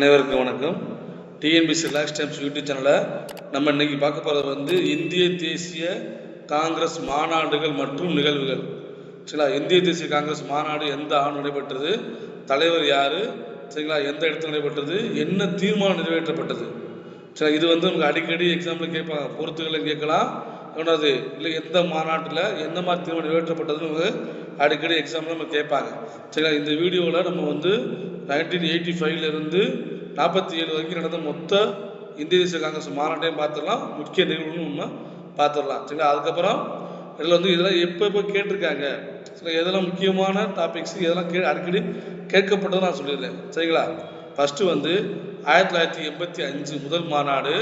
அனைவருக்கும் வணக்கம். TNPSC relax times YouTube சேனலில் நம்ம இன்னைக்கு பார்க்க போகிறது வந்து இந்திய தேசிய காங்கிரஸ் மாநாடுகள் மற்றும் நிகழ்வுகள். சரிங்களா? இந்திய தேசிய காங்கிரஸ் மாநாடு எந்த ஆண்டு நடைபெற்றது? தலைவர் யார்? சரிங்களா? எந்த இடத்துல நடைபெற்றது? என்ன தீர்மானம் நிறைவேற்றப்பட்டது? சரி இது வந்து நமக்கு அடிக்கடி எக்ஸாம்பிள் கேட்பாங்க. பொறுத்துகளை கேட்கலாம். என்னது இல்லை எந்த மாநாட்டில் என்ன மாதிரி தீர்மானம் நிறைவேற்றப்பட்டதுன்னு அடிக்கடி எக்ஸாம்ல நம்ம கேட்பாங்க. சரிங்களா இந்த வீடியோவில் நம்ம வந்து நைன்டீன் எயிட்டி ஃபைவ்லேருந்து நாற்பத்தி ஏழு வரைக்கும் நடந்த மொத்த இந்திய தேசிய காங்கிரஸ் மாநாட்டையும் பார்த்துடலாம். முக்கிய நிகழ்வுன்னு நம்ம பார்த்துடலாம். சரிங்களா அதுக்கப்புறம் இதில் வந்து இதெல்லாம் எப்போ எப்போ கேட்டிருக்காங்க? சரி எதெல்லாம் முக்கியமான டாபிக்ஸ் இதெல்லாம் கே அடிக்கடி கேட்கப்பட்டதை நான் சொல்லிடுறேன். சரிங்களா? ஃபஸ்ட்டு வந்து ஆயிரத்தி தொள்ளாயிரத்தி எண்பத்தி அஞ்சு முதல் மாநாடு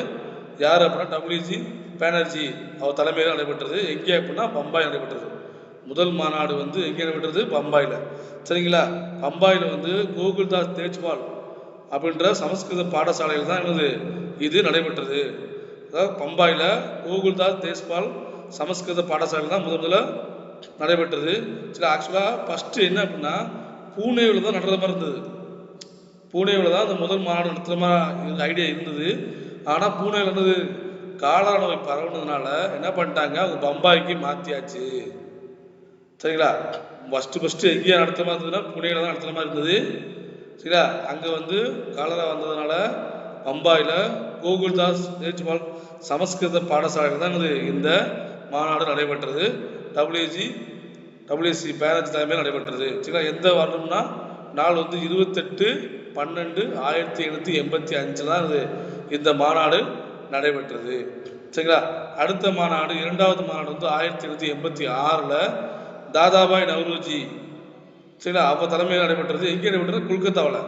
யார் அப்படின்னா டபிள்யூஜி பேனர்ஜி அவர் தலைமையில் நடைபெற்றது. எங்கே அப்படின்னா பம்பாய் நடைபெற்றது. முதல் மாநாடு வந்து எங்கே நடைபெற்றது? பம்பாயில். சரிங்களா? பம்பாயில் வந்து கோகுல்தாஸ் தேஜ்பால் அப்படின்ற சமஸ்கிருத பாடசாலையில் தான் என்னது? இது நடைபெற்றது. அதாவது பம்பாயில் கோகுல்தாஸ் தேஜ்பால் சமஸ்கிருத பாடசாலையில் தான் முதல் முதல்ல நடைபெற்றது. சரி ஆக்சுவலாக ஃபஸ்ட்டு என்ன அப்படின்னா பூனேவில் தான் நடந்த மாதிரி இருந்தது. பூனேவில் தான் அந்த முதல் மாநாடு நடத்துகிற மாதிரி ஐடியா இருந்தது. ஆனால் பூனேவில் இருந்தது காலரா நோய் பரவுனதுனால என்ன பண்ணிட்டாங்க? அவங்க பம்பாய்க்கு மாற்றியாச்சு சரிங்களா? ஃபஸ்ட்டு ஃபஸ்ட்டு எங்கேயா நடத்துகிற மாதிரி இருந்ததுன்னா புனேல தான் நடத்துகிற மாதிரி இருந்தது. சரிங்களா? அங்கே வந்து காலரா வந்ததுனால பம்பாயில் கோகுல்தாஸ் தேஜ்பால் சமஸ்கிருத பாடசாலையில் தான் இந்த மாநாடு நடைபெற்றது. டபிள்யூஜி டபிள்யூசி பேரண்ட்ஸ் தலைமையில் நடைபெற்றது. சரிங்களா? எந்த வருடம்னா நாள் வந்து இருபத்தெட்டு பன்னெண்டு ஆயிரத்தி எண்ணூற்றி எண்பத்தி அஞ்சில் தான் இது இந்த மாநாடு நடைபெற்றது. சரிங்களா? அடுத்த மாநாடு இரண்டாவது மாநாடு வந்து ஆயிரத்தி எண்ணூற்றி எண்பத்தி ஆறில் தாதாபாய் நவ்ரோஜி. சரிங்களா அப்போ தலைமையில் நடைபெற்றது. எங்கே நடைபெற்றது? கொல்கத்தாவில்.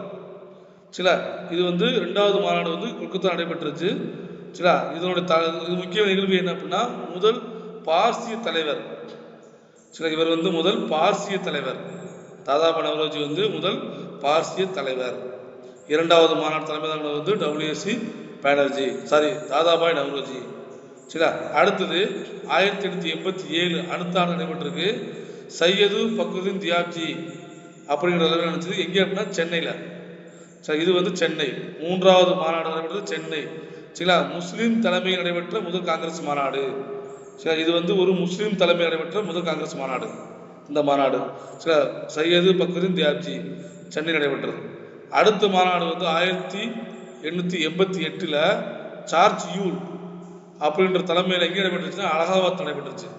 சரிங்களா இது வந்து ரெண்டாவது மாநாடு வந்து கொல்கத்தா நடைபெற்றுச்சு சரிங்களா இதனுடைய த இது முக்கிய நிகழ்வு என்ன அப்படின்னா முதல் பார்சிய தலைவர். சில இவர் வந்து முதல் பார்சிய தலைவர். தாதாபாய் நவரோஜி வந்து முதல் பார்சிய தலைவர். இரண்டாவது மாநாடு தலைமை வந்து W S C Banerjee. Sorry Dadabhai Naoroji. சரிங்களா அடுத்தது ஆயிரத்தி எண்ணூற்றி எண்பத்தி ஏழு அடுத்த ஆண்டு நடைபெற்றிருக்கு. சையது ஃபக்ருதீன் தியாப்ஜி அப்படிங்கிற அளவில் நினச்சது. எங்கே அப்படின்னா சென்னையில். சரி இது வந்து சென்னை. மூன்றாவது மாநாடு நடைபெற்றது சென்னை. சரிங்களா? முஸ்லீம் தலைமையில் நடைபெற்ற முதல் காங்கிரஸ் மாநாடு. சரி இது வந்து ஒரு முஸ்லீம் தலைமையில் நடைபெற்ற முதல் காங்கிரஸ் மாநாடு. இந்த மாநாடு. சரி சையது பக்குதீன் தியாப்ஜி சென்னை நடைபெற்றது. அடுத்த மாநாடு வந்து ஆயிரத்தி எண்ணூற்றி எண்பத்தி எட்டில் சார்ஜ் யூல் அப்படின்ற தலைமையில் எங்கே நடைபெற்றுச்சுன்னா அலகாபாத் நடைபெற்றுச்சு.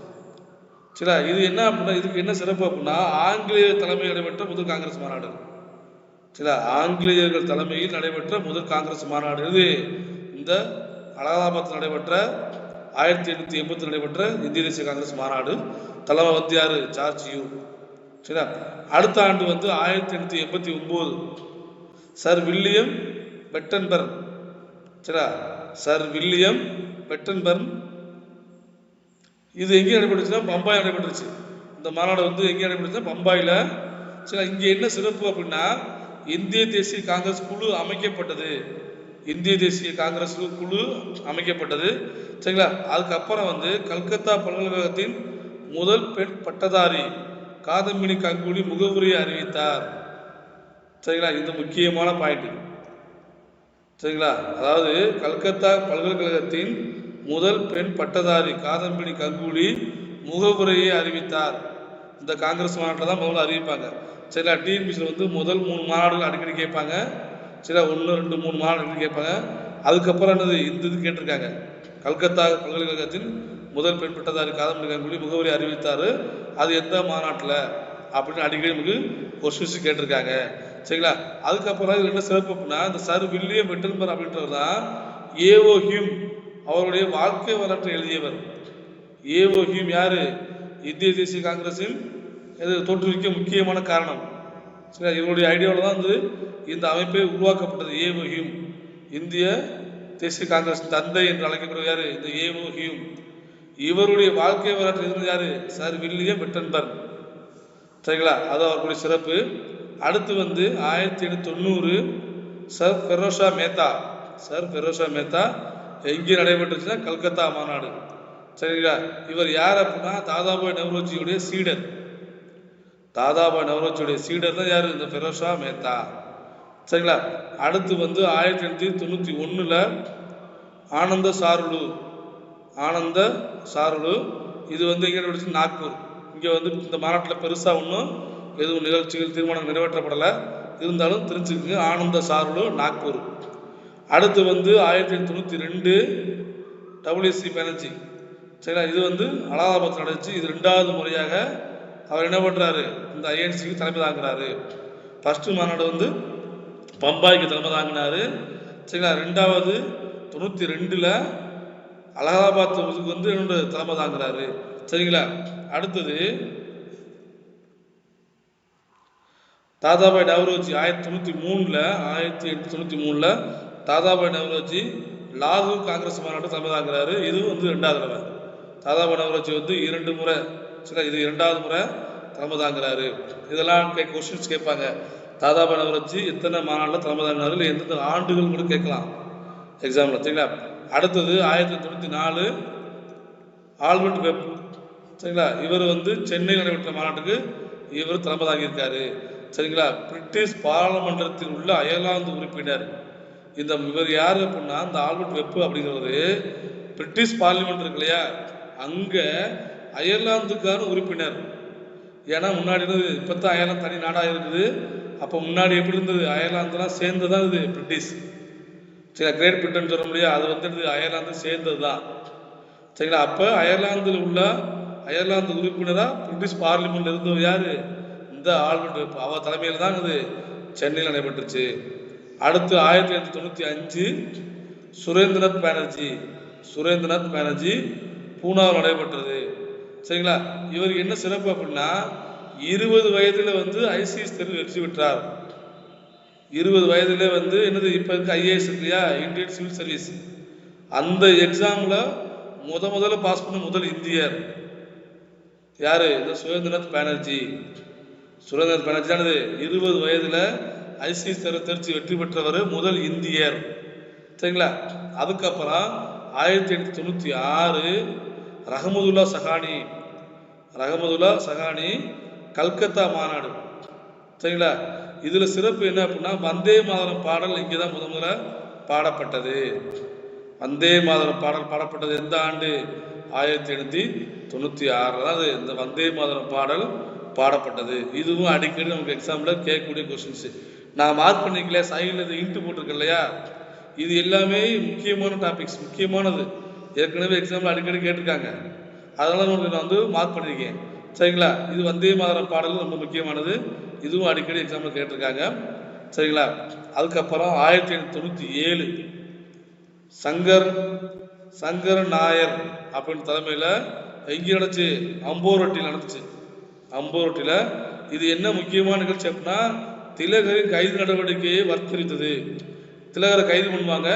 சரிங்களா இது என்ன அப்படின்னா இதுக்கு என்ன சிறப்பு அப்படின்னா ஆங்கிலேயர் தலைமையில் நடைபெற்ற முதல் காங்கிரஸ் மாநாடு. சரிங்களா ஆங்கிலேயர்கள் தலைமையில் நடைபெற்ற முதல் காங்கிரஸ் மாநாடு இது இந்த அலகாபாத்தில் நடைபெற்ற ஆயிரத்தி எண்ணூற்றி எண்பத்தி நடைபெற்ற இந்திய தேசிய காங்கிரஸ் மாநாடு. தலைமை வந்து யாரு? George Yule. சரிங்களா அடுத்த ஆண்டு வந்து ஆயிரத்தி எண்ணூற்றி எண்பத்தி ஒம்பது சர் வில்லியம் பெட்டன்பர்ன். சரிங்களா சர் வில்லியம் பெட்டன்பர்ன் இது எங்கே நடைபெற்றுச்சுன்னா பம்பாய் நடைபெற்றுச்சு. இந்த மாநாடு வந்து எங்கே நடைபெற்றுச்சுன்னா பம்பாயில். சரி இங்கே என்ன சிறப்பு அப்படின்னா இந்திய தேசிய காங்கிரஸ் குழு அமைக்கப்பட்டது. இந்திய தேசிய காங்கிரஸ் குழு அமைக்கப்பட்டது. சரிங்களா? அதுக்கப்புறம் வந்து கல்கத்தா பல்கலைக்கழகத்தின் முதல் பெண் பட்டதாரி காதம்பினி கங்குலி முகவுரையை அறிவித்தார். சரிங்களா? இது முக்கியமான பாயிண்ட் சரிங்களா? அதாவது கல்கத்தா பல்கலைக்கழகத்தின் முதல் பெண் பட்டதாரி காதம்பினி கங்குலி முகவுரையை அறிவித்தார். இந்த காங்கிரஸ் மாநாட்டில் தான் முதல்ல அறிவிப்பாங்க. சரிங்களா டிஎன்பிசியில் வந்து முதல் மூணு மாநாடுகள் அடிக்கடி கேட்பாங்க. சரிங்களா ஒன்று ரெண்டு மூணு மாநாடு அடிக்கடி கேட்பாங்க. அதுக்கப்புறம் என்னது? இந்த இது கேட்டிருக்காங்க. கல்கத்தா பல்கலைக்கழகத்தின் முதல் பெண் பட்டதாரி காதம்பரி கங்குலி முகவரி அறிவித்தார். அது எந்த மாநாட்டில்? அப்படின்னு அடிக்கடி நமக்கு கொஸ்டின்ஸ் கேட்டிருக்காங்க. சரிங்களா? அதுக்கப்புறம் இது என்ன சிறப்பு அப்படின்னா இந்த சர் வில்லியம் வெட்டன்பர் அப்படின்றவர் தான் ஏஓ ஹியூம் அவருடைய வாழ்க்கை வரலாற்றை எழுதியவர். ஏஓ ஹியூம் யாரு? இந்திய தேசிய காங்கிரஸின் இது தோற்றுவிக்க முக்கியமான காரணம். சரி இவருடைய ஐடியாவில் தான் வந்து இந்த அமைப்பே உருவாக்கப்பட்டது. A O Hume. இந்திய தேசிய காங்கிரஸ் தந்தை என்று அழைக்கப்படுவது யாரு? இந்த ஏஓ ஹியூம். இவருடைய வாழ்க்கை வரலாற்று இருந்தது யாரு? சார் வில்லியம் வெட்டன்பர்ன் சரிங்களா? அது அவர்களுடைய சிறப்பு. அடுத்து வந்து ஆயிரத்தி எண்ணூற்றி தொண்ணூறு சர் ஃபெரோஷா மேத்தா. சர் ஃபெரோஷா மேத்தா எங்கே நடைபெற்றுச்சுன்னா கல்கத்தா மாநாடு. சரிங்களா? இவர் யார் அப்படின்னா தாதாபாய் நவரோஜியுடைய சீடர். தாதாபாய் நவரோஜியுடைய சீடர் தான் யார்? இந்த ஃபெரோஷா மேத்தா. சரிங்களா? அடுத்து வந்து ஆயிரத்தி எண்ணூற்றி தொண்ணூற்றி ஒன்றில் ஆனந்த சாருலு. ஆனந்த சாருலு. இது வந்து எங்கே நடைபெற்றுச்சு? நாக்பூர். இங்கே வந்து இந்த மாநாட்டில் பெருசாக ஒன்றும் எதுவும் நிகழ்ச்சிகள் தீர்மானம் நிறைவேற்றப்படலை. இருந்தாலும் தெரிஞ்சுக்கோங்க. ஆனந்த சாருலு நாக்பூர். அடுத்து வந்து ஆயிரத்தி எண்ணூற்றி தொண்ணூற்றி ரெண்டு டபிள்யூசி பேனர்ஜி சரிங்களா? இது வந்து அலகாபாத் நடந்துச்சு. இது ரெண்டாவது முறையாக அவர் என்ன பண்ணுறாரு இந்த ஐஎன்சிக்கு தலைமை தாங்குறாரு. ஃபஸ்ட்டு மாநாடு வந்து பம்பாய்க்கு தலைமை தாங்கினார். சரிங்களா? ரெண்டாவது தொண்ணூற்றி ரெண்டில் அலகாபாத் இதுக்கு வந்து என்னோட தலைமை தாங்குறாரு. சரிங்களா? அடுத்தது தாதாபாய் நவரோஜி ஆயிரத்தி தொண்ணூற்றி மூணில் ஆயிரத்தி எட்டு தொண்ணூற்றி மூணில் தாதாபாய் நவரோஜி லாகூர் காங்கிரஸ் மாநாட்டு தலைமதாங்குறாரு இதுவும் வந்து ரெண்டாவது தடவை. தாதாபாய் நவரோஜி வந்து இரண்டு முறை சரி இது இரண்டாவது முறை தலைமை தாங்குறாரு இதெல்லாம் கே கொஸ்டின்ஸ் கேட்பாங்க. தாதாபாய் நவரோஜி எத்தனை மாநாட்டில் தலைமை தாங்கினாரு இல்லை எந்தெந்த ஆண்டுகள் கூட கேட்கலாம். எக்ஸாம்பிள் சரிங்களா? அடுத்தது ஆயிரத்தி தொண்ணூற்றி நாலு ஆல்பர்ட் வெப் சரிங்களா? இவர் வந்து சென்னையில் நடைபெற்ற மாநாட்டுக்கு இவர் தலைமை தாங்கியிருக்காரு சரிங்களா? பிரிட்டிஷ் பாராளுமன்றத்தில் உள்ள அயர்லாந்து உறுப்பினர். இந்த இவர் யார் அப்படின்னா இந்த ஆல்பர்ட் வெப்பு அப்படிங்கிறது பிரிட்டிஷ் பார்லிமெண்ட் இருக்கு இல்லையா? அங்கே அயர்லாந்துக்கான உறுப்பினர். ஏன்னா முன்னாடி இருந்தது இப்போ தான் அயர்லாந்து தனி நாடாக இருக்குது. அப்போ முன்னாடி எப்படி இருந்தது? அயர்லாந்துலாம் சேர்ந்து தான் இது பிரிட்டிஷ். சரி கிரேட் பிரிட்டன் சொல்ல முடியாது. அது வந்து அயர்லாந்து சேர்ந்தது தான் சரிங்களா? அப்போ அயர்லாந்தில் உள்ள அயர்லாந்து உறுப்பினராக பிரிட்டிஷ் பார்லிமெண்ட் இருந்தவர் யார்? இந்த ஆல்பர்ட் வெப்பு. அவர் தலைமையில் தான் இது சென்னையில் நடைபெற்றுச்சு. அடுத்து ஆயிரத்தி எண்ணூற்றி தொண்ணூற்றி அஞ்சு சுரேந்திரநாத் பானர்ஜி சுரேந்திரநாத் பானர்ஜி பூனாவில் நடைபெற்றது. சரிங்களா? இவருக்கு என்ன சிறப்பு அப்படின்னா இருபது வயதில் வந்து ஐசிஎஸ் தேர்வு வெற்றி பெற்றார். இருபது வயதில் வந்து என்னது இப்போ இருக்க ஐஏஎஸ் இல்லையா? இந்தியன் சிவில் சர்வீஸ் அந்த எக்ஸாமில் முத முதல்ல பாஸ் பண்ண முதல் இந்தியர். யாரு? இந்த சுரேந்திரநாத் பானர்ஜி. சுரேந்திரநாத் பானர்ஜியானது இருபது வயதில் ஐசிஎஸ் தேர்வு தேர்ச்சி வெற்றி பெற்றவர் முதல் இந்தியர். சரிங்களா? அதுக்கப்புறம் ஆயிரத்தி எண்ணூற்றி தொண்ணூற்றி ஆறு ரஹமதுல்லா சஹானி ரஹமதுல்லா சஹானி கல்கத்தா மாநாடு. சரிங்களா? இதில் சிறப்பு என்ன அப்படின்னா வந்தே மாதரம் பாடல் இங்கே தான் முத முதல்ல பாடப்பட்டது. வந்தே மாதரம் பாடல் பாடப்பட்டது எந்த ஆண்டு? ஆயிரத்தி எண்ணூற்றி தொண்ணூற்றி ஆறில் தான் அது இந்த வந்தே மாதரம் பாடல் பாடப்பட்டது. இதுவும் அடிக்கடி நமக்கு எக்ஸாமில் கேட்கக்கூடிய கொஸ்டின்ஸு நான் மார்க் பண்ணிக்கல சைடில் இது இன்ட்டு போட்டிருக்கேன் இல்லையா இது எல்லாமே முக்கியமான டாபிக்ஸ் முக்கியமானது. ஏற்கனவே எக்ஸாம்பிள் அடிக்கடி கேட்டிருக்காங்க. அதனால் உங்களுக்கு நான் வந்து மார்க் பண்ணியிருக்கேன் சரிங்களா? இது வந்தே மாதரம் பாடல் ரொம்ப முக்கியமானது. இதுவும் அடிக்கடி எக்ஸாம்பிள் கேட்டிருக்காங்க. சரிங்களா? அதுக்கப்புறம் ஆயிரத்தி எண்ணூற்றி தொண்ணூற்றி ஏழு. சங்கர் சங்கர் நாயர் அப்படின்னு தலைமையில் எங்கே நடந்துச்சு? அம்போரொட்டியில் நடந்துச்சு. அம்போரொட்டியில் இது என்ன முக்கியமான நிகழ்ச்சி அப்படின்னா திலகரின் கைது நடவடிக்கையை வர்த்தரித்தது திலகரை கைது பண்ணுவாங்க.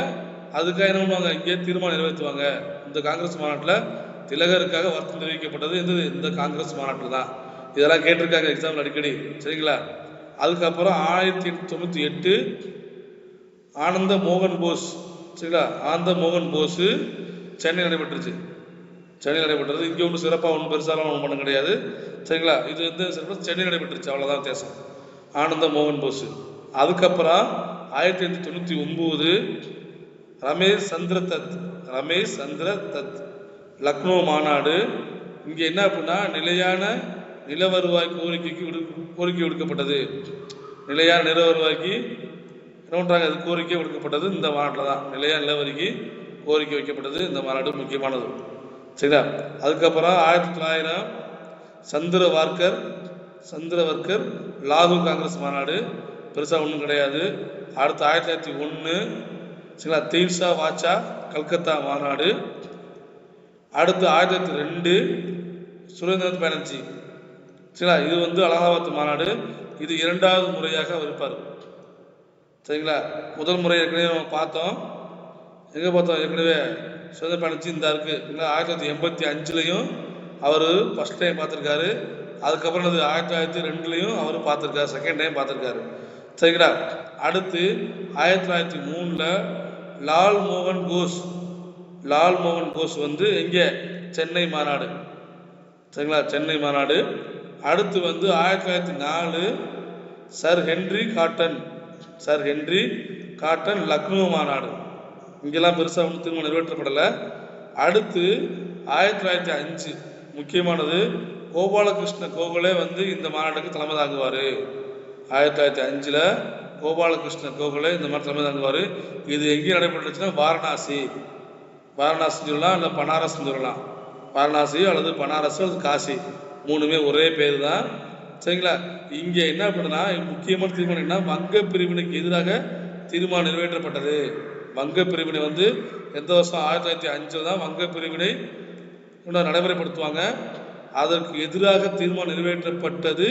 அதுக்காக என்ன பண்ணுவாங்க? இங்கே தீர்மானம் நிறைவேற்றுவாங்க. இந்த காங்கிரஸ் மாநாட்டில் திலகருக்காக வருத்தம் தெரிவிக்கப்பட்டது இந்த இந்த காங்கிரஸ் மாநாட்டில் தான். இதெல்லாம் கேட்டிருக்காங்க எக்ஸாம்பிள் அடிக்கடி. சரிங்களா? அதுக்கப்புறம் ஆயிரத்தி எட்நூத்தி தொண்ணூற்றி எட்டு ஆனந்த மோகன் போஸ். சரிங்களா? ஆனந்த மோகன் போஸ் சென்னை நடைபெற்றுச்சு. சென்னை நடைபெற்றது. இங்கே ஒன்றும் சிறப்பாக ஒன்றும் பெருசாலாம் ஒன்றும் பண்ண கிடையாது. சரிங்களா? இது வந்து சிறப்பாக சென்னை நடைபெற்றுச்சு. அவ்வளோதான் வித்தியாசம். ஆனந்த மோகன் போஸ். அதுக்கப்புறம் ஆயிரத்தி எண்ணூற்றி தொண்ணூற்றி ஒம்பது ரமேஷ் சந்திர தத் ரமேஷ் சந்திர தத் லக்னோ மாநாடு. இங்கே என்ன அப்படின்னா நிலையான நில வருவாய் கோரிக்கைக்கு விடு கோரிக்கை விடுக்கப்பட்டது. நிலையான நில வருவாய்க்கு என்ன பண்ணுறாங்க அது கோரிக்கை விடுக்கப்பட்டது. இந்த மாநாட்டில் தான். நிலையான நிலவரிக்கு கோரிக்கை வைக்கப்பட்டது. இந்த மாநாடு முக்கியமானது. சரிங்களா? அதுக்கப்புறம் ஆயிரத்தி தொள்ளாயிரம் சந்திர வார்க்கர் சந்திரவர்க்கர் லாகூர் காங்கிரஸ் மாநாடு. பெருசாக ஒன்றும் கிடையாது. அடுத்து ஆயிரத்தி தொள்ளாயிரத்தி ஒன்று சரிங்களா? தெய்சா வாச்சா கல்கத்தா மாநாடு. அடுத்து ஆயிரத்தி தொள்ளாயிரத்தி ரெண்டு சுரேந்திரநாத் பானர்ஜி. சரிங்களா? இது வந்து அலகாபாத் மாநாடு. இது இரண்டாவது முறையாக அவர் இருப்பார். சரிங்களா? முதல் முறை ஏற்கனவே நம்ம பார்த்தோம். எங்கே பார்த்தோம்? ஏற்கனவே சுரேந்திர பானர்ஜி இந்த இருக்குது இல்லை ஆயிரத்தி தொள்ளாயிரத்தி எண்பத்தி அஞ்சுலையும் அவர் ஃபஸ்ட் டைம் பார்த்துருக்காரு. அதுக்கப்புறம் அது ஆயிரத்தி தொள்ளாயிரத்தி ரெண்டுலையும் அவர் பார்த்துருக்காரு செகண்ட் டைம் பார்த்துருக்காரு. சரிங்களா? அடுத்து ஆயிரத்தி தொள்ளாயிரத்தி மூணில் லால் மோகன் கோஸ் லால் மோகன் கோஸ் வந்து எங்கே? சென்னை மாநாடு. சரிங்களா? சென்னை மாநாடு. அடுத்து வந்து ஆயிரத்தி தொள்ளாயிரத்தி நாலு sir Henry Cotton. Sir Henry Cotton Lucknow மாநாடு. இங்கெல்லாம் பெருசாக ஒன்றும் திருமணம் நிறைவேற்றப்படலை. அடுத்து ஆயிரத்தி தொள்ளாயிரத்தி அஞ்சு. முக்கியமானது கோபாலகிருஷ்ண கோகலே வந்து இந்த மாநாட்டுக்கு தலைமை தாங்குவார் ஆயிரத்தி தொள்ளாயிரத்தி அஞ்சில் கோபாலகிருஷ்ண கோகலே இந்த மாதிரி தலைமை தாங்குவார் இது எங்கே நடைபெற்றுச்சுன்னா வாரணாசி. வாரணாசின்னு சொல்லலாம் இல்லை பனாரஸ்ன்னு சொல்லலாம். வாரணாசி அல்லது பனாரஸ் அல்லது காசி. மூணுமே ஒரே பேர் தான். சரிங்களா? இங்கே என்ன அப்படின்னா முக்கியமான தீர்மானம் என்ன வங்க பிரிவினைக்கு எதிராக தீர்மானம் நிறைவேற்றப்பட்டது. வங்க பிரிவினை வந்து எந்த வருஷம்? ஆயிரத்தி தொள்ளாயிரத்தி அஞ்சில் தான் வங்க பிரிவினை இன்னும் நடைமுறைப்படுத்துவாங்க. அதற்கு எதிராக தீர்மானம் நிறைவேற்றப்பட்டது.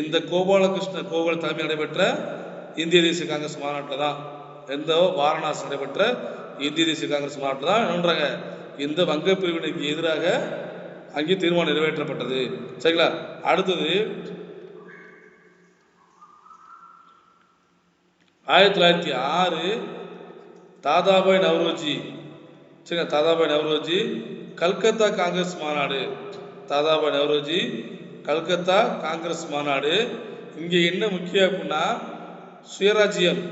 இந்த கோபாலகிருஷ்ண கோகுல தலைமை நடைபெற்ற இந்திய தேசிய காங்கிரஸ் மாநாட்டில் தான். எந்த வாரணாசி நடைபெற்ற இந்திய தேசிய காங்கிரஸ் மாநாட்டில் தான். என்னன்றாங்க இந்த வங்க பிரிவினைக்கு எதிராக அங்கே தீர்மானம் நிறைவேற்றப்பட்டது. சரிங்களா? அடுத்தது ஆயிரத்தி தொள்ளாயிரத்தி ஆறு தாதாபாய் நவ்ரோஜி. சரிங்களா? தாதாபாய் நவ்ரோஜி கல்கத்தா காங்கிரஸ் மாநாடு. தாதாபா நவ்ரோஜி கல்கத்தா காங்கிரஸ் மாநாடு. இங்கே என்ன முக்கியம் அப்படின்னா சுயராஜ்யம்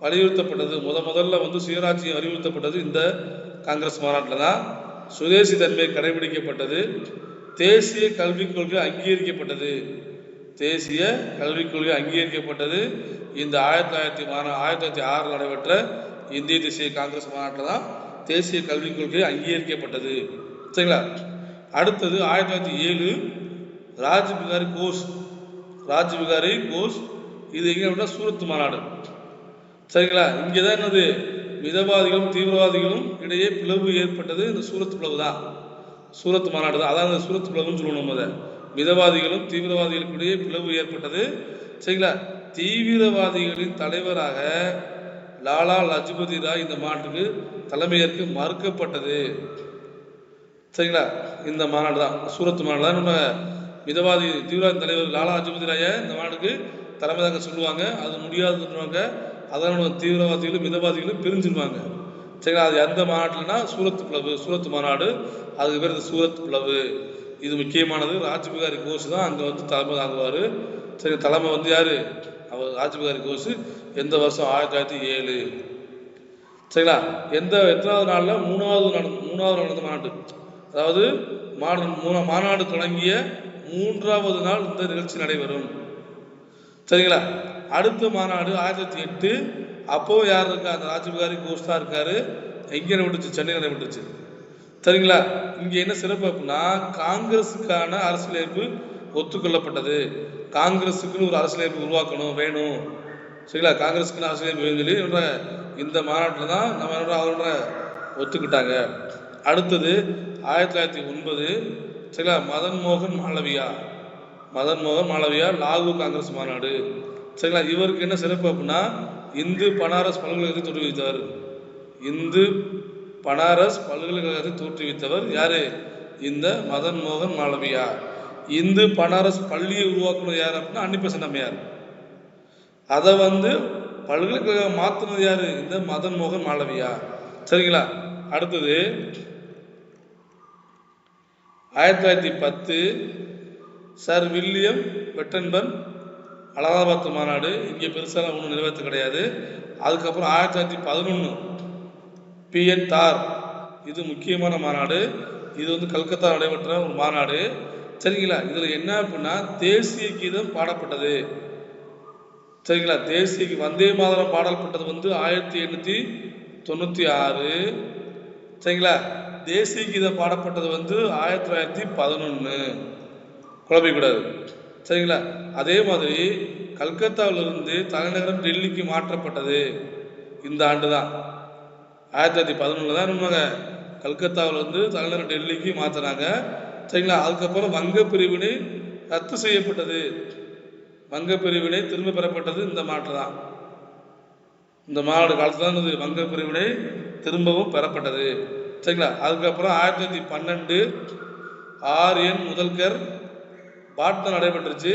வலியுறுத்தப்பட்டது. முத முதல்ல வந்து சுயராஜ்யம் வலியுறுத்தப்பட்டது இந்த காங்கிரஸ் மாநாட்டில் தான். சுதேசி தன்மை கடைபிடிக்கப்பட்டது. தேசிய கல்விக் கொள்கை அங்கீகரிக்கப்பட்டது. தேசிய கல்விக் கொள்கை அங்கீகரிக்கப்பட்டது. இந்த ஆயிரத்தி தொள்ளாயிரத்தி மாநா ஆயிரத்தி தொள்ளாயிரத்தி ஆறில் நடைபெற்ற இந்திய தேசிய காங்கிரஸ் மாநாட்டில் தான் தேசிய கல்விக் கொள்கை அங்கீகரிக்கப்பட்டது. சரிங்களா? அடுத்தது ஆயிரத்தி தொள்ளாயிரத்தி ஏழு ராஜ் பிகாரி கோஷ். ராஜ் கோஷ். இது எங்கே அப்படின்னா சூரத் மாநாடு. சரிங்களா? இங்கே தான் என்னது? மிதவாதிகளும் தீவிரவாதிகளும் இடையே பிளவு ஏற்பட்டது. இந்த சூரத் பிளவு தான் சூரத் மாநாடு தான் அதான் இந்த சூரத் பிளவுன்னு சொல்லணும் நம்ம அதை. மிதவாதிகளும் தீவிரவாதிகளுக்கு இடையே பிளவு ஏற்பட்டது. சரிங்களா? தீவிரவாதிகளின் தலைவராக லாலா லஜபதி ராய் இந்த மாட்டுக்கு தலைமையேற்க மறுக்கப்பட்டது. சரிங்களா? இந்த மாநாடு தான். சூரத் மாநாடு தான். நம்ம மிதவாதி தீவிரவாதி தலைவர் லாலா அஜபதி ராய இந்த மாநாடுக்கு தலைமைதாங்க சொல்லுவாங்க. அது முடியாதுன்னுவாங்க அதனால தீவிரவாதிகளும் மிதவாதிகளும் பிரிஞ்சிருவாங்க. சரிங்களா? அது எந்த மாநாட்டில்னா சூரத் பிளவு சூரத் மாநாடு. அதுக்கு பேர் இந்த சூரத் பிளவு. இது முக்கியமானது. ராஜ்பிகாரி கோஷ் தான் அங்கே வந்து தலைமை தாங்குவார் சரி தலைமை வந்து யார்? அவர் ராஜ்பிகாரி கோஷ். எந்த வருஷம்? ஆயிரத்தி தொள்ளாயிரத்தி ஏழு. சரிங்களா? எந்த எத்தனாவது நாளில் மூணாவது நட மூணாவது நடந்த மாநாட்டு அதாவது மாநாடு மாநாடு தொடங்கிய மூன்றாவது நாள் இந்த நிகழ்ச்சி நடைபெறும். சரிங்களா? அடுத்த மாநாடு ஆயிரத்தி தொள்ளாயிரத்தி எட்டு. அப்போ யார் இருக்கா? அந்த ராஜபிகாரி கோஷ் தான் இருக்காரு. எங்கே நடைபெற்றுச்சு. சென்னை நடைபெற்றுச்சு. சரிங்களா? இங்கே என்ன சிறப்பு அப்படின்னா காங்கிரஸுக்கான அரசியலமைப்பு ஒத்துக்கொள்ளப்பட்டது. காங்கிரஸுக்குன்னு ஒரு அரசியலமைப்பு உருவாக்கணும் வேணும். சரிங்களா? காங்கிரஸுக்குன்னு அரசியலமைப்பு வேணும் சொல்லி இந்த மாநாட்டில் தான் நம்ம என்ன அவரோட ஒத்துக்கிட்டாங்க. அடுத்தது ஆயிரத்தி தொள்ளாயிரத்தி ஒன்பது சரிங்களா மதன் மோகன் மாளவியா. மதன் மோகன் மாளவியா லாகூர் காங்கிரஸ் மாநாடு. சரிங்களா? இவருக்கு என்ன சிறப்பு அப்படின்னா இந்து பனாரஸ் பல்கலைக்கழகத்தை தோற்றுவித்தார். இந்து பனாரஸ் பல்கலைக்கழகத்தை தோற்றுவித்தவர் யாரு? இந்த மதன் மோகன் மாளவியா. இந்து பனாரஸ் பள்ளியை உருவாக்குனது யார் அப்படின்னா அன்னிபெசன்ட் அம்மையார். அதை வந்து பல்கலைக்கழகம் மாற்றினது யாரு? இந்த மதன் மோகன் மாளவியா. சரிங்களா? அடுத்தது ஆயிரத்தி தொள்ளாயிரத்தி பத்து சர் வில்லியம் வெட்டன்பன் அலகாபாத் மாநாடு இங்கே பெருசாக ஒன்றும் நிறைவேற்ற கிடையாது. அதுக்கப்புறம் ஆயிரத்தி தொள்ளாயிரத்தி பதினொன்று பிஎன் தார். இது முக்கியமான மாநாடு. இது வந்து கல்கத்தா நடைபெற்ற ஒரு மாநாடு. சரிங்களா? இதில் என்ன அப்படின்னா தேசிய கீதம் பாடப்பட்டது. சரிங்களா? தேசிய கீ- வந்தே மாதரம் பாடல்பட்டது வந்து ஆயிரத்தி எண்ணூற்றி தொண்ணூற்றி ஆறு. சரிங்களா? தேசிய கீதம் பாடப்பட்டது வந்து ஆயிரத்தி தொள்ளாயிரத்தி பதினொன்று குழப்பிக்கூடாது சரிங்களா? அதே மாதிரி கல்கத்தாவிலிருந்து தலைநகரம் டெல்லிக்கு மாற்றப்பட்டது இந்த ஆண்டு தான் ஆயிரத்தி தொள்ளாயிரத்தி பதினொன்று தான் நம்ம கல்கத்தாவிலிருந்து தலைநகரம் டெல்லிக்கு மாற்றினாங்க. சரிங்களா? அதுக்கப்புறம் வங்க பிரிவினை ரத்து செய்யப்பட்டது. வங்க பிரிவினை திரும்ப பெறப்பட்டது இந்த மாற்று தான் இந்த மாநாடு காலத்தில் தான் வங்க பிரிவினை திரும்பவும் பெறப்பட்டது. சரிங்களா? அதுக்கப்புறம் ஆயிரத்தி தொள்ளாயிரத்தி பன்னெண்டு ஆர்என் முதல்கர் பாட்டம் நடைபெற்றுச்சு.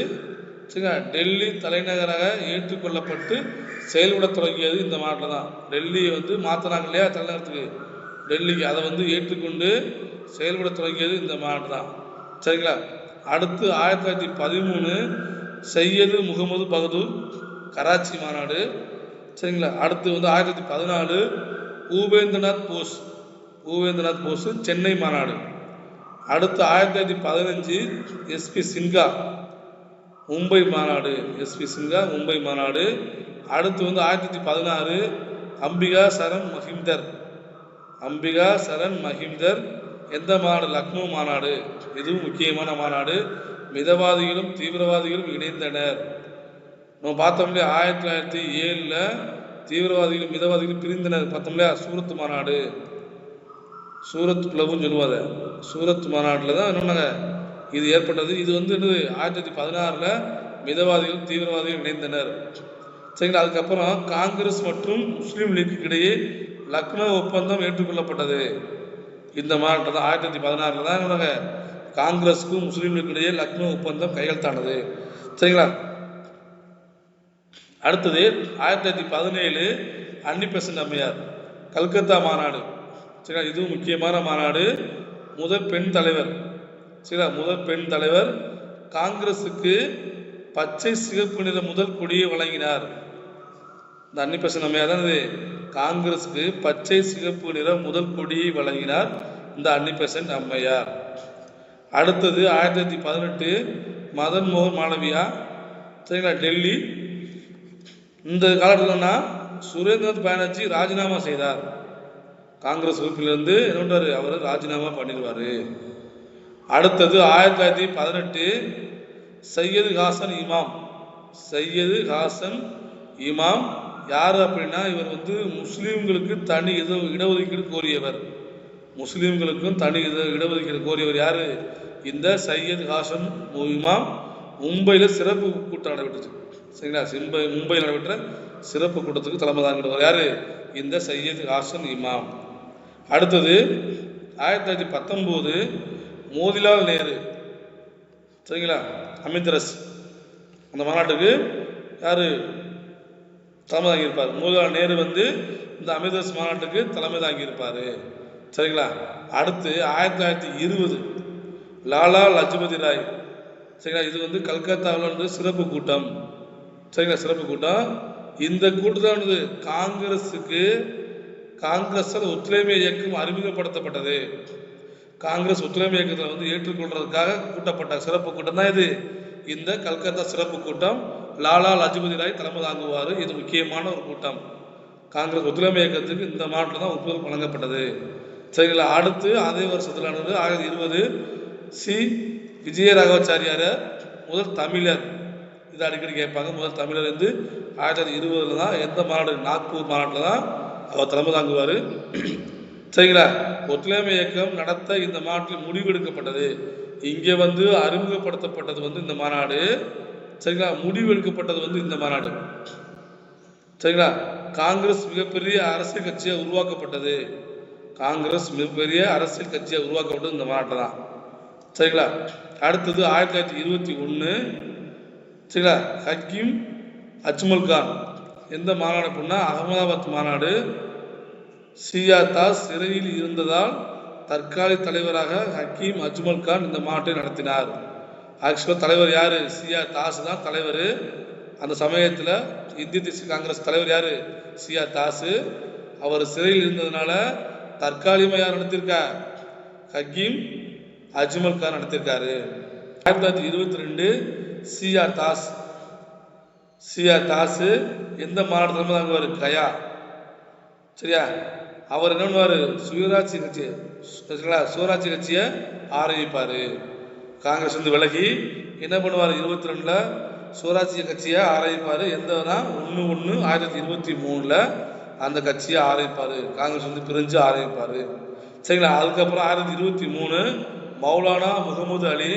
சரிங்களா? டெல்லி தலைநகராக ஏற்றுக்கொள்ளப்பட்டு செயல்பட தொடங்கியது இந்த மாவட்டம் தான். டெல்லியை வந்து மாற்றினாங்க இல்லையா தலைநகரத்துக்கு? டெல்லிக்கு அதை வந்து ஏற்றுக்கொண்டு செயல்பட தொடங்கியது இந்த மாவட்டம் தான். சரிங்களா? அடுத்து ஆயிரத்தி தொள்ளாயிரத்தி பதிமூணு சையது முகமது பகதூர் கராச்சி மாநாடு. சரிங்களா? அடுத்து வந்து ஆயிரத்தி தொள்ளாயிரத்தி பதினாலு பூபேந்திரநாத் போஸ். பூவேந்திரநாத் போஸ் சென்னை மாநாடு. அடுத்து ஆயிரத்தி தொள்ளாயிரத்தி பதினஞ்சு எஸ்பி சின்ஹா மும்பை மாநாடு. எஸ்பி சின்ஹா மும்பை மாநாடு. அடுத்து வந்து ஆயிரத்தி தொள்ளாயிரத்தி பதினாறு அம்பிகா சரண் மஹிந்தர். அம்பிகா சரண் மஹிந்தர் எந்த மாநாடு? லக்னோ மாநாடு. இதுவும் முக்கியமான மாநாடு. மிதவாதிகளும் தீவிரவாதிகளும் இணைந்தனர். நம்ம பார்த்தோம் இல்லையா ஆயிரத்தி தொள்ளாயிரத்தி ஏழில் தீவிரவாதிகளும் மிதவாதிகளும் பிரிந்தனர். பார்த்தோம் இல்லையா சூரத் மாநாடு. சூரத் கிளப்னு சொல்லுவாங்க. சூரத் மாநாட்டில் தான் என்னன்னாங்க இது ஏற்பட்டது. இது வந்து என்னது? ஆயிரத்தி தொள்ளாயிரத்தி பதினாறில் மிதவாதிகள் தீவிரவாதிகள் இணைந்தனர். சரிங்களா? அதுக்கப்புறம் காங்கிரஸ் மற்றும் முஸ்லீம் லீக்கு இடையே லக்னோ ஒப்பந்தம் ஏற்றுக்கொள்ளப்பட்டது. இந்த மாநாட்டில் தான் ஆயிரத்தி தொள்ளாயிரத்தி பதினாறில் தான் என்னங்க காங்கிரஸுக்கும் முஸ்லீம் லீக்கு இடையே லக்னோ ஒப்பந்தம் கையெழுத்தானது சரிங்களா? அடுத்தது ஆயிரத்தி தொள்ளாயிரத்தி பதினேழு அன்னிபெசன்ட் அம்மையார் கல்கத்தா மாநாடு. சரிங்களா இதுவும் முக்கியமான மாநாடு. முதல் பெண் தலைவர். சரிங்களா முதல் பெண் தலைவர் காங்கிரஸுக்கு பச்சை சிகப்பு நிற முதல் கொடியை வழங்கினார். இந்த அன்னிப்பசன் அம்மையார் தான் இது காங்கிரஸுக்கு பச்சை சிகப்பு நிற முதல் கொடியை வழங்கினார் இந்த அன்னிப்பசன் அம்மையார். அடுத்தது ஆயிரத்தி தொள்ளாயிரத்தி பதினெட்டு மதன் மோகன் மாளவியா. சரிங்களா டெல்லி. இந்த காலத்துலன்னா சுரேந்திரநாத் பானர்ஜி ராஜினாமா செய்தார். காங்கிரஸ் உறுப்பிலிருந்து என்ன அவர் ராஜினாமா பண்ணிடுவார். அடுத்தது ஆயிரத்தி தொள்ளாயிரத்தி பதினெட்டு சையது ஹாசன் இமாம். சையது ஹாசன் இமாம் யார் அப்படின்னா இவர் வந்து முஸ்லீம்களுக்கு தனி இட இடஒதுக்கீடு கோரியவர். முஸ்லீம்களுக்கும் தனி இட இடஒதுக்கீடு கோரியவர் யார்? இந்த சையது ஹாசன் இமாம் மும்பையில் சிறப்பு கூட்டம் நடைபெற்றுச்சு சரிங்களா? மும்பை மும்பையில் நடைபெற்ற சிறப்பு கூட்டத்துக்கு தலைமை தாங்கிடுவார் யார்? இந்த சையது ஹாசன் இமாம். அடுத்தது ஆயிரத்தி தொள்ளாயிரத்தி பத்தொம்போது மோதிலால் நேரு. சரிங்களா? அமித்ரஸ் அந்த மாநாட்டுக்கு யார் தலைமை தாங்கியிருப்பார் மோதிலால் நேரு வந்து இந்த அமிர்தஸ் மாநாட்டுக்கு தலைமை தாங்கியிருப்பார் சரிங்களா? அடுத்து ஆயிரத்தி தொள்ளாயிரத்தி இருபது லாலா லஜ்பதி ராய். சரிங்களா? இது வந்து கல்கத்தாவில் வந்து சிறப்பு கூட்டம். சரிங்களா? சிறப்பு கூட்டம். இந்த கூட்டத்தானது காங்கிரஸுக்கு காங்கிரஸால் ஒத்துழைமை இயக்கம் அறிமுகப்படுத்தப்பட்டது. காங்கிரஸ் ஒத்துழைமை இயக்கத்தில் வந்து ஏற்றுக்கொள்றதுக்காக கூட்டப்பட்ட சிறப்பு கூட்டம் தான் இது. இந்த கல்கத்தா சிறப்பு கூட்டம் லாலா லஜபதி ராய் தலைமை தாங்குவார். இது முக்கியமான ஒரு கூட்டம். காங்கிரஸ் ஒத்துழைமை இயக்கத்துக்கு இந்த மாவட்டம் தான் ஒப்புதல் வழங்கப்பட்டது. சரிங்களா? அடுத்து அதே வருஷத்தில் நடந்தது ஆயிரத்தி இருபது சி. விஜயராகவாச்சாரியார் முதல் தமிழர். இது அடிக்கடி கேட்பாங்க. முதல் தமிழர் வந்து ஆயிரத்தி தொள்ளாயிரத்தி இருபதுல தான் எந்த மாநாடு நாக்பூர் மாநாட்டில் தான் அவர் தலைமை தாங்குவார். சரிங்களா? ஒத்துழைமை இயக்கம் நடத்த இந்த மாநாட்டில் முடிவெடுக்கப்பட்டது. இங்கே வந்து அறிமுகப்படுத்தப்பட்டது வந்து இந்த மாநாடு. சரிங்களா? முடிவெடுக்கப்பட்டது வந்து இந்த மாநாடு. சரிங்களா? காங்கிரஸ் மிகப்பெரிய அரசியல் கட்சியாக உருவாக்கப்பட்டது. காங்கிரஸ் மிகப்பெரிய அரசியல் கட்சியாக உருவாக்கப்பட்டது இந்த மாநாட்டில் தான். சரிங்களா? அடுத்தது ஆயிரத்தி தொள்ளாயிரத்தி இருபத்தி ஒன்று சரிங்களா? ஹக்கீம் அஜ்மல் கான். எந்த மாநாடு அப்படின்னா அகமதாபாத் மாநாடு. சியா தாஸ் சிறையில் இருந்ததால் தற்காலிக தலைவராக ஹக்கீம் அஜ்மல் கான் இந்த மாநாட்டை நடத்தினார். ஆக்சுவலாக தலைவர் யார்? சியா தாஸ் தான் தலைவர். அந்த சமயத்தில் இந்திய தேசிய காங்கிரஸ் தலைவர் யார்? சியா தாஸ். அவர் சிறையில் இருந்ததுனால தற்காலிகமாக யார் நடத்தியிருக்கா ஹக்கீம் அஜ்மல் கான் நடத்தியிருக்காரு ஆயிரத்தி தொள்ளாயிரத்தி இருபத்தி ரெண்டு சியா தாஸ் சியா தாசு எந்த மாநாட்டத்தில் தாங்குவார் கயா. சரியா? அவர் என்ன பண்ணுவார்? சுயராட்சி கட்சி சரிங்களா சுயராட்சி கட்சியை ஆரம்பிப்பார். காங்கிரஸ் வந்து விலகி என்ன பண்ணுவார்? இருபத்தி ரெண்டில் சுயராட்சி கட்சியை ஆரம்பிப்பார். எந்தனா ஒன்று ஒன்று ஆயிரத்தி இருபத்தி மூணில் அந்த கட்சியை ஆரம்பிப்பார். காங்கிரஸ் வந்து பிரிஞ்சு ஆரம்பிப்பார். சரிங்களா? அதுக்கப்புறம் ஆயிரத்தி இருபத்தி மூணு மௌலானா முகமது அலி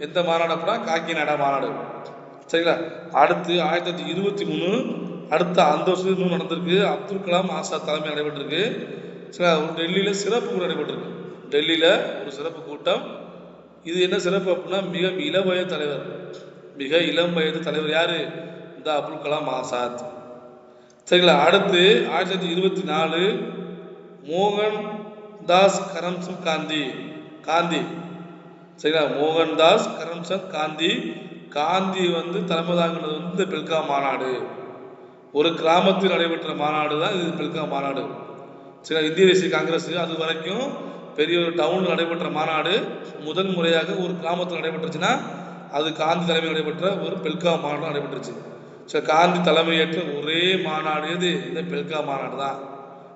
எந்த மாநாடு அப்படின்னா காக்கிநாடா மாநாடு. சரிங்களா? அடுத்து ஆயிரத்தி தொள்ளாயிரத்தி இருபத்தி மூணு அடுத்த அந்த வருஷத்துக்கு இன்னும் நடந்திருக்கு. அப்துல் கலாம் ஆசாத் தலைமை நடைபெற்றிருக்கு. சரிங்களா? ஒரு டெல்லியில் சிறப்பு கூட்டம் நடைபெற்றிருக்கு. டெல்லியில் ஒரு சிறப்பு கூட்டம். இது என்ன சிறப்பு அப்படின்னா மிக இளம் வயது தலைவர். மிக இளம் வயது தலைவர் யார்? இந்த அப்துல் கலாம் ஆசாத். சரிங்களா? அடுத்து ஆயிரத்தி தொள்ளாயிரத்தி இருபத்தி நாலு மோகன் தாஸ் கரம்சந்த் காந்தி. காந்தி. சரிங்களா? மோகன்தாஸ் கரம்சந்த் காந்தி. காந்தி வந்து தலைமை தாங்கினது வந்து இந்த பெல்கா மாநாடு. ஒரு கிராமத்தில் நடைபெற்ற மாநாடு தான் இது பெல்கா மாநாடு. சில இந்திய தேசிய காங்கிரஸ் அது வரைக்கும் பெரிய ஒரு டவுனில் நடைபெற்ற மாநாடு. முதல் முறையாக ஒரு கிராமத்தில் நடைபெற்றுச்சுன்னா அது காந்தி தலைமையில் நடைபெற்ற ஒரு பெல்கா மாநாடு நடைபெற்றுச்சு. ஸோ காந்தி தலைமையேற்ற ஒரே மாநாடு எது? இந்த பெல்கா மாநாடு தான்.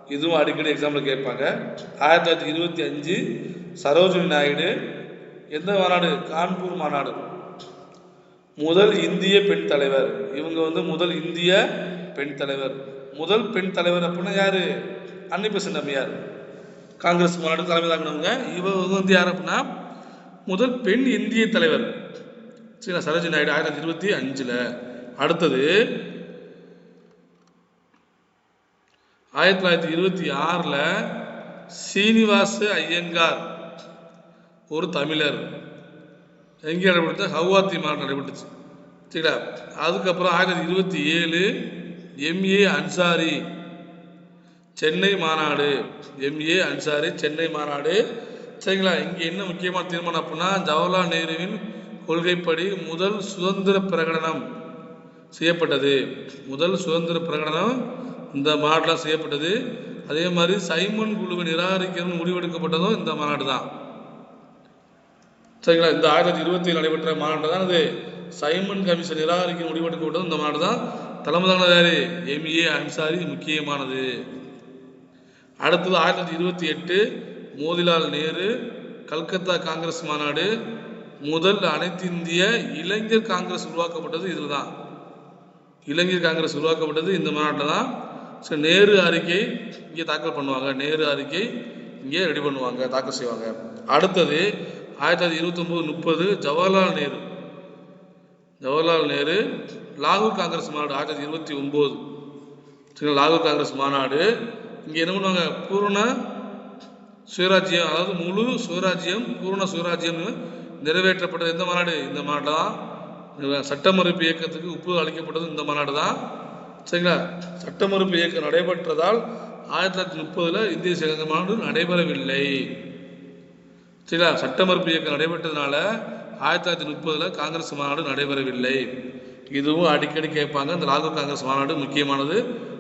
இதுவும் அடிக்கடி எக்ஸாம்பிள் கேட்பாங்க. ஆயிரத்தி தொள்ளாயிரத்தி இருபத்தி அஞ்சு சரோஜினி நாயுடு எந்த மாநாடு? கான்பூர் மாநாடு. முதல் இந்திய பெண் தலைவர். இவங்க வந்து முதல் இந்திய பெண் தலைவர். முதல் பெண் தலைவர் அப்படின்னா யாரு? அன்னி பெசன்ட் அம்மையார் காங்கிரஸ் மாநாடு தலைமை தாங்கினவங்க. இவங்க வந்து யார் அப்படின்னா முதல் பெண் இந்திய தலைவர். சரி சரோஜி நாயுடு ஆயிரத்தி தொள்ளாயிரத்தி இருபத்தி அஞ்சில். அடுத்தது ஆயிரத்தி தொள்ளாயிரத்தி இருபத்தி ஆறில் சீனிவாச ஐயங்கார் ஒரு தமிழர். எங்கே நடைபெற்ற ஹவுவாத்தி மாநாடு நடைபெற்றுச்சு. சரிங்களா? அதுக்கப்புறம் ஆயிரத்தி இருபத்தி ஏழு எம்ஏ அன்சாரி சென்னை மாநாடு. எம்ஏ அன்சாரி சென்னை மாநாடு. சரிங்களா? இங்கே என்ன முக்கியமான தீர்மானம் அப்படின்னா ஜவஹர்லால் நேருவின் கொள்கைப்படி முதல் சுதந்திர பிரகடனம் செய்யப்பட்டது. முதல் சுதந்திர பிரகடனம் இந்த மாநாட்டில் செய்யப்பட்டது. அதே மாதிரி சைமன் குழுவை நிராகரிக்கணும்னு முடிவெடுக்கப்பட்டதும் இந்த மாநாடு தான் சரிங்களா? இந்த ஆயிரத்தி இருபத்தி ஏழு நடைபெற்ற மாநாடு தான் அது. சைமன் கமிஷன் நிராகரிக்க முடிவெடுக்கப்பட்டது இந்த மாநாடு தான். தலைமை தலைவர் எம்ஏ அன்சாரி முக்கியமானது. அடுத்தது ஆயிரத்தி தொள்ளாயிரத்தி இருபத்தி எட்டு மோதிலால் நேரு கல்கத்தா காங்கிரஸ் மாநாடு முதல் அனைத்து இந்திய இளைஞர் காங்கிரஸ் உருவாக்கப்பட்டது இதில் தான். இளைஞர் காங்கிரஸ் உருவாக்கப்பட்டது இந்த மாநாட்டில் தான். ஸோ நேரு அறிக்கை இங்கே தாக்கல் பண்ணுவாங்க. நேரு அறிக்கை இங்கே ரெடி பண்ணுவாங்க தாக்கல் செய்வாங்க. அடுத்தது ஆயிரத்தி தொள்ளாயிரத்தி இருபத்தொம்போது முப்பது ஜவஹர்லால் நேரு. ஜவஹர்லால் நேரு லாகூர் காங்கிரஸ் மாநாடு ஆயிரத்தி தொள்ளாயிரத்தி இருபத்தி ஒம்பது சரிங்களா? லாகூர் காங்கிரஸ் மாநாடு. இங்கே என்ன பண்ணுவாங்க? பூரண சுயராஜ்யம் அதாவது முழு சுயராஜ்யம் பூரண சுயராஜ்யம் நிறைவேற்றப்பட்டது எந்த மாநாடு? இந்த மாநாடு தான். சட்ட மறுப்பு இயக்கத்துக்கு உப்பு அளிக்கப்பட்டது இந்த மாநாடு தான். சரிங்களா? சட்ட மறுப்பு இயக்கம் நடைபெற்றதால் ஆயிரத்தி தொள்ளாயிரத்தி முப்பதில் இந்திய சிறந்த மாநாடு நடைபெறவில்லை. சரிங்களா சட்டமறுப்பு இயக்கம் நடைபெற்றதுனால ஆயிரத்தி தொள்ளாயிரத்தி முப்பதில் காங்கிரஸ் மாநாடு நடைபெறவில்லை. இதுவும் அடிக்கடி கேட்பாங்க. இந்த லாகூர் காங்கிரஸ் மாநாடு முக்கியமானது.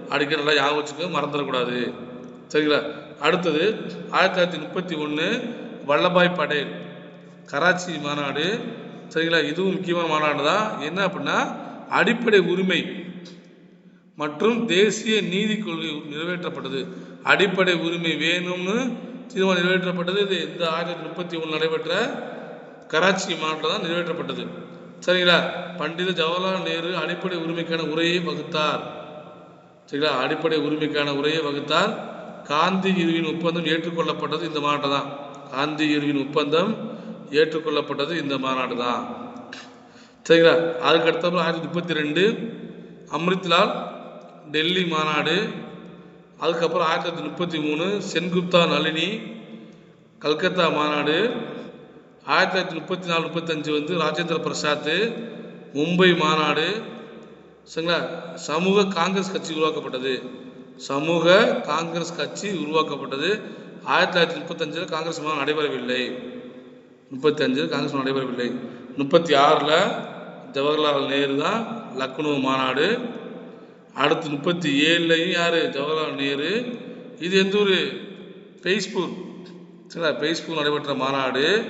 அடிக்கடி நல்லா ஞாபகம் வச்சுக்க மறந்துடக்கூடாது. சரிங்களா? அடுத்தது ஆயிரத்தி தொள்ளாயிரத்தி முப்பத்தி ஒன்று வல்லபாய் படேல் கராச்சி மாநாடு. சரிங்களா? இதுவும் முக்கியமான மாநாடு தான். என்ன அப்படின்னா அடிப்படை உரிமை மற்றும் தேசிய நீதி கொள்கை நிறைவேற்றப்பட்டது. அடிப்படை உரிமை வேணும்னு தீர்மானம் நிறைவேற்றப்பட்டது. இது இந்த ஆயிரத்தி முப்பத்தி ஒன்று நடைபெற்ற கராச்சி மாநாட்டில் தான் நிறைவேற்றப்பட்டது. சரிங்களா? பண்டித ஜவஹர்லால் நேரு அடிப்படை உரிமைக்கான உரையை வகுத்தார். சரிங்களா? அடிப்படை உரிமைக்கான உரையை வகுத்தார். காந்தி இருவின் ஒப்பந்தம் ஏற்றுக்கொள்ளப்பட்டது இந்த மாநாடு தான். காந்தி இருவின் ஒப்பந்தம் ஏற்றுக்கொள்ளப்பட்டது இந்த மாநாடு தான். சரிங்களா? அதுக்கு ஆயிரத்தி முப்பத்தி ரெண்டு அம்ரித்லால் டெல்லி மாநாடு அதுக்கப்புறம் ஆயிரத்தி தொள்ளாயிரத்தி முப்பத்தி மூணு சென்குப்தா நளினி கல்கத்தா மாநாடு. ஆயிரத்தி தொள்ளாயிரத்தி முப்பத்தி நாலு முப்பத்தஞ்சு வந்து ராஜேந்திர பிரசாத் மும்பை மாநாடு. சரிங்களா? சமூக காங்கிரஸ் கட்சி உருவாக்கப்பட்டது. சமூக காங்கிரஸ் கட்சி உருவாக்கப்பட்டது. ஆயிரத்தி தொள்ளாயிரத்தி முப்பத்தஞ்சில் காங்கிரஸ் மாநாடு நடைபெறவில்லை. முப்பத்தி அஞ்சில் காங்கிரஸ் நடைபெறவில்லை. முப்பத்தி ஆறில் ஜவஹர்லால் நேரு தான் லக்னோ மாநாடு. அடுத்து முப்பத்தி ஏழுலையும் யார்? ஜவஹர்லால் நேரு. இது எந்த ஒரு பெய்ஸ்பூர். சில பெய்ஸ்பூர் நடைபெற்ற மாநாடு.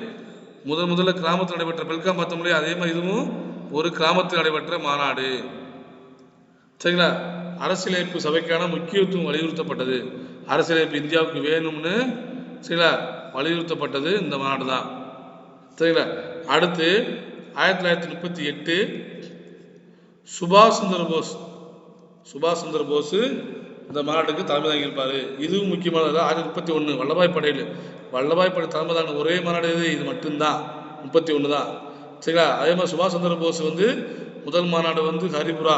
முதல் முதல்ல கிராமத்தில் நடைபெற்ற பெல்காம் பார்த்தோம்லையே அதே மாதிரி இதுவும் ஒரு கிராமத்தில் நடைபெற்ற மாநாடு. சரிங்களா? அரசியலமைப்பு சபைக்கான முக்கியத்துவம் வலியுறுத்தப்பட்டது. அரசியலமைப்பு இந்தியாவுக்கு வேணும்னு சரிங்களா? வலியுறுத்தப்பட்டது இந்த மாநாடு தான். சரிங்களா? அடுத்து ஆயிரத்தி தொள்ளாயிரத்தி முப்பத்தி எட்டு சுபாஷ் சந்திர போஸ் சுபாஷ் சந்திர போஸ் இந்த மாநாட்டுக்கு தலைமை தாங்கியிருப்பார். இதுவும் முக்கியமானது? ஆயிரத்தி முப்பத்தி ஒன்று வல்லபாய் படையில் வல்லபாய் படை தலைமை தாங்க ஒரே மாநாடு இது இது மட்டும்தான் முப்பத்தி ஒன்று தான். சரிங்களா? அதே மாதிரி சுபாஷ் சந்திர போஸ் வந்து முதல் மாநாடு வந்து ஹரிபுரா.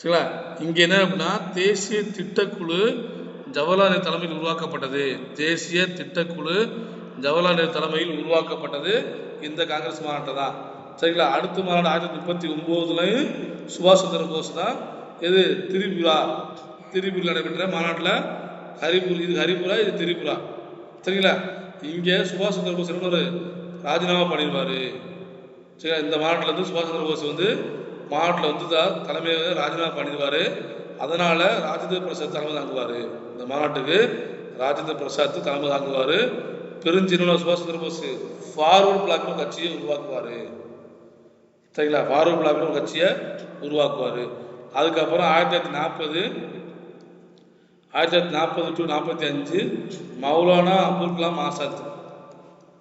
சரிங்களா? இங்கே என்ன அப்படின்னா தேசிய திட்டக்குழு ஜவஹர்லால் நேரு தலைமையில் உருவாக்கப்பட்டது. தேசிய திட்டக்குழு ஜவஹர்லால் நேரு தலைமையில் உருவாக்கப்பட்டது இந்த காங்கிரஸ் மாநாட்டை தான். சரிங்களா? அடுத்த மாநாடு ஆயிரத்தி முப்பத்தி ஒம்போதுலையும் சுபாஷ் சந்திர போஸ் தான். எது திரிபுரா. திரிபுரில் நடைபெற்ற மாநாட்டில் ஹரிபுர் இது ஹரிபுரா இது திரிபுரா. சரிங்களா? இங்கே சுபாஷ் சந்திர போஸ் என்ன ராஜினாமா பண்ணிடுவார். சரிங்களா? இந்த மாநாட்டில் வந்து சுபாஷ் சந்திர போஸ் வந்து மாநாட்டில் வந்து தான் தலைமையை ராஜினாமா பண்ணிடுவார். அதனால் ராஜேந்திர பிரசாத் தலைமை தாங்குவார். இந்த மாநாட்டுக்கு ராஜேந்திர பிரசாத் தலைமை தாங்குவார். பெருஞ்சின்ன சுபாஷ் சந்திர போஸ் ஃபார்வர்ட் பிளாக்னு கட்சியை உருவாக்குவார். சரிங்களா? ஃபாரூக் பிளாக்னு ஒரு கட்சியை உருவாக்குவார். அதுக்கப்புறம் ஆயிரத்தி தொள்ளாயிரத்தி நாற்பது ஆயிரத்தி தொள்ளாயிரத்தி நாற்பது டு நாற்பத்தி அஞ்சு மௌலானா அப்துல் கலாம் ஆசாத்.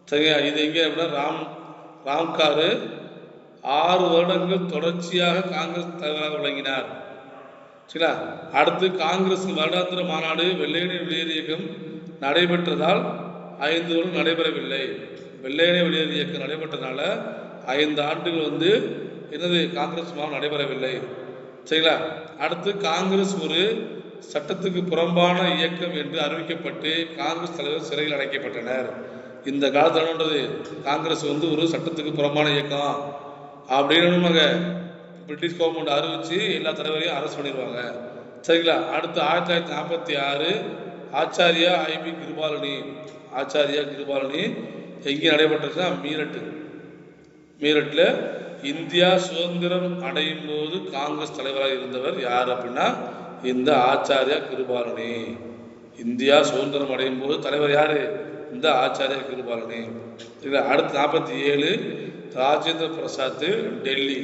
சரியா இது எங்கே அப்படின்னா ராம் ராம்காரு ஆறு வருடங்கள் தொடர்ச்சியாக காங்கிரஸ் தலைவராக விளங்கினார். சரிங்களா? அடுத்து காங்கிரஸ் வருடாந்திர மாநாடு வெள்ளையனே வெளியேறு இயக்கம் நடைபெற்றதால் ஐந்து வருடம் நடைபெறவில்லை. வெள்ளையனே வெளியேறு இயக்கம் நடைபெற்றதால ஐந்து ஆண்டுகள் வந்து என்னது காங்கிரஸ் மாவு நடைபெறவில்லை. சரிங்களா? அடுத்து காங்கிரஸ் ஒரு சட்டத்துக்கு புறம்பான இயக்கம் என்று அறிவிக்கப்பட்டு காங்கிரஸ் தலைவர் சிறையில் அடைக்கப்பட்டனர். இந்த காலத்தில் என்னன்றது காங்கிரஸ் வந்து ஒரு சட்டத்துக்கு புறம்பான இயக்கம் அப்படின்னு நம்ம பிரிட்டிஷ் கவர்மெண்ட் அறிவித்து எல்லா தலைவரையும் அரசு பண்ணிடுவாங்க. சரிங்களா? அடுத்து ஆயிரத்தி தொள்ளாயிரத்தி நாற்பத்தி ஆறு ஆச்சாரியா ஐபி கிருபாலனி. ஆச்சாரியா கிருபாலனி எங்கே நடைபெற்றதுன்னா மீரட்டு. மீரட்டில் இந்தியா சுதந்திரம் அடையும் போது காங்கிரஸ் தலைவராக இருந்தவர் யார் அப்படின்னா இந்த ஆச்சாரியா கிருபாலனி. இந்தியா சுதந்திரம் அடையும் போது தலைவர் யார்? இந்த ஆச்சாரியா கிருபாலனி. சரிங்களா அடுத்து நாற்பத்தி ஏழு ராஜேந்திர பிரசாத் டெல்லி.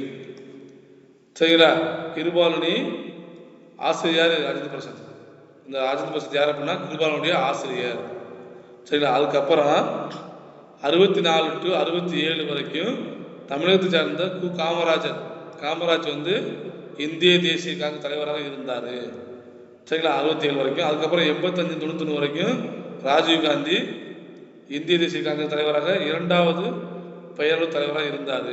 சரிங்களா? கிருபாலனி ஆசிரியர் ராஜேந்திர பிரசாத். இந்த ராஜேந்திர பிரசாத் யார் அப்படின்னா கிருபாலனுடைய ஆசிரியர். சரிங்களா? அதுக்கப்புறம் அறுபத்தி நாலு டு அறுபத்தி ஏழு வரைக்கும் தமிழகத்தை சார்ந்த கு. காமராஜர். காமராஜ் வந்து இந்திய தேசிய காங்கிரஸ் தலைவராக இருந்தார். சரிங்களா? அறுபத்தி ஏழு வரைக்கும். அதுக்கப்புறம் எண்பத்தஞ்சு தொண்ணூத்தொன்று வரைக்கும் ராஜீவ் காந்தி இந்திய தேசிய காங்கிரஸ் தலைவராக இரண்டாவது பெயர்வு தலைவராக இருந்தார்.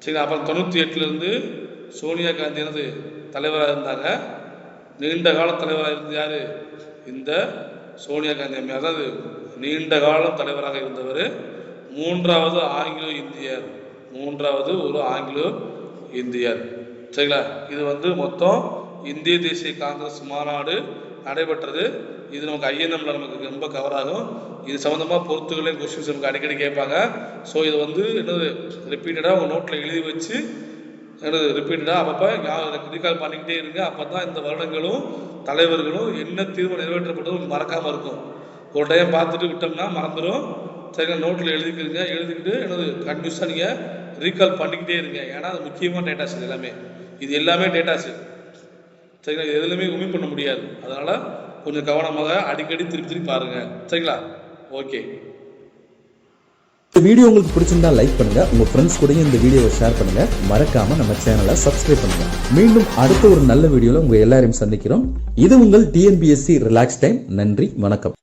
சரிங்களா? அப்புறம் தொண்ணூற்றி எட்டுலேருந்து சோனியா காந்தி எனது தலைவராக இருந்தாங்க. நீண்ட கால தலைவராக இருந்தது யார்? இந்த சோனியா காந்தி அம்மையார் அதாவது நீண்ட காலம் தலைவராக இருந்தவர். மூன்றாவது ஆங்கிலோ இந்தியர். மூன்றாவது ஒரு ஆங்கிலோ இந்தியர். சரிங்களா? இது வந்து மொத்தம் இந்திய தேசிய காங்கிரஸ் மாநாடு நடைபெற்றது. இது நமக்கு ஐஎன்எம்ல நமக்கு ரொம்ப கவர் ஆகும். இது சம்மந்தமாக பொறுத்துகளே கொஸ்டின்ஸ் நமக்கு அடிக்கடி கேட்பாங்க. ஸோ இது வந்து என்னது ரிப்பீட்டடாக உங்கள் நோட்டில் எழுதி வச்சு என்னது ரிப்பீட்டடாக அப்பப்போ ரீகால் பண்ணிக்கிட்டே இருங்க. அப்போ தான் இந்த வருடங்களும் தலைவர்களும் என்ன தீர்வு நிறைவேற்றப்பட்டதும் மறக்காமல் இருக்கும். ஒரு டைம் பார்த்துட்டு விட்டோம்னா மறந்துடும் சரிங்களா? நோட்டில் எழுதிக்கிறீங்க எழுதிக்கிட்டு என்னது கண்டினியூஸாக நீங்கள் ரீகால் பண்ணிக்கிட்டே இருங்க. ஏன்னா அது முக்கியமான டேட்டாஸ் இது எல்லாமே. இது எல்லாமே டேட்டாஸ் சரிங்களா? இது எதுலையுமே உமி பண்ண முடியாது. அதனால் கொஞ்சம் கவனமாக அடிக்கடி திருப்பி திருப்பி பாருங்கள் சரிங்களா? ஓகே இந்த வீடியோ உங்களுக்கு பிடிச்சிருந்தா லைக் பண்ணுங்க. உங்க ஃப்ரெண்ட்ஸ் கூட இந்த வீடியோவை ஷேர் பண்ணுங்க. மறக்காம நம்ம சேனலை சப்ஸ்கிரைப் பண்ணுங்க. மீண்டும் அடுத்த ஒரு நல்ல வீடியோல உங்க எல்லாரையும் சந்திக்கிறோம். இது உங்கள் டிஎன்பிஎஸ்சி ரிலாக்ஸ் டைம் நன்றி வணக்கம்.